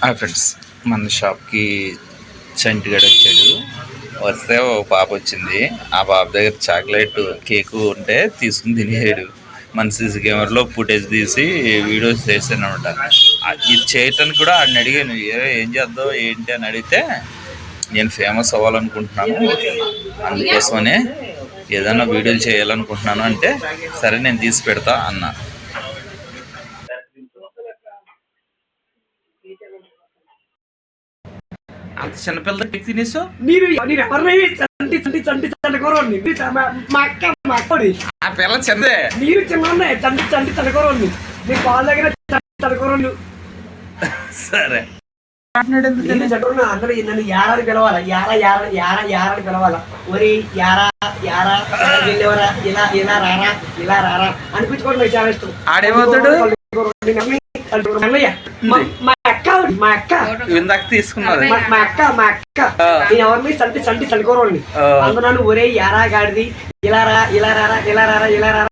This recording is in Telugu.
హాయ్ ఫ్రెండ్స్ మన షాప్కి చంటిగాడు వచ్చాడు. వస్తే ఓ పాప వచ్చింది. ఆ పాప దగ్గర చాక్లెట్ కేకు ఉంటే తీసుకుని తినేసాడు మన సీసీ కెమెరాలో ఫుటేజ్ తీసి వీడియోస్ చేశాను అనమాట ఇది చేయటానికి కూడా ఆడిని అడిగాను "ఏ, ఏం చేద్దాం ఏంటి? అని అడిగితే నేను ఫేమస్ అవ్వాలనుకుంటున్నాను. అందుకోసమనే ఏదైనా వీడియోలు చేయాలనుకుంటున్నాను అంటే సరే నేను తీసి పెడతా అన్నా. అంత చిన్నపిల్లల కేక్ తినేసావు మీరు నేను ఎవరినైనా చంటి చంటి చంటి చంటి కూరని మా అక్క మా అక్కడి ఆ పిల్ల చిన్నదే మీరు చిన్న చంటి చంటి చంటి కూరని మీ కాళ్ళ దగ్గర చంటి చంటి కూరలు సరే నేను చంటున్నా అందరూ నన్ను యారాని పిలవాలా యారా యార యార యారని పిలవాలా ఒరి యారా యారా వెళ్ళేవరా ఇలా ఇలా రారా ఇలా రారా అనిపించుకోవడం నాకు చాలా ఇష్టం ఆడేమవుతాడు? మా- మా మా అక్క ఇందాక తీసుకున్నది మా అక్క మా అక్క. నేను ఎవరిని చంటి చంటి చనికోరండి. అందులో ఒరే యారా గాడిది. ఇలా రా ఇలా రారా ఇలా రారా ఇలా రారా ఇలా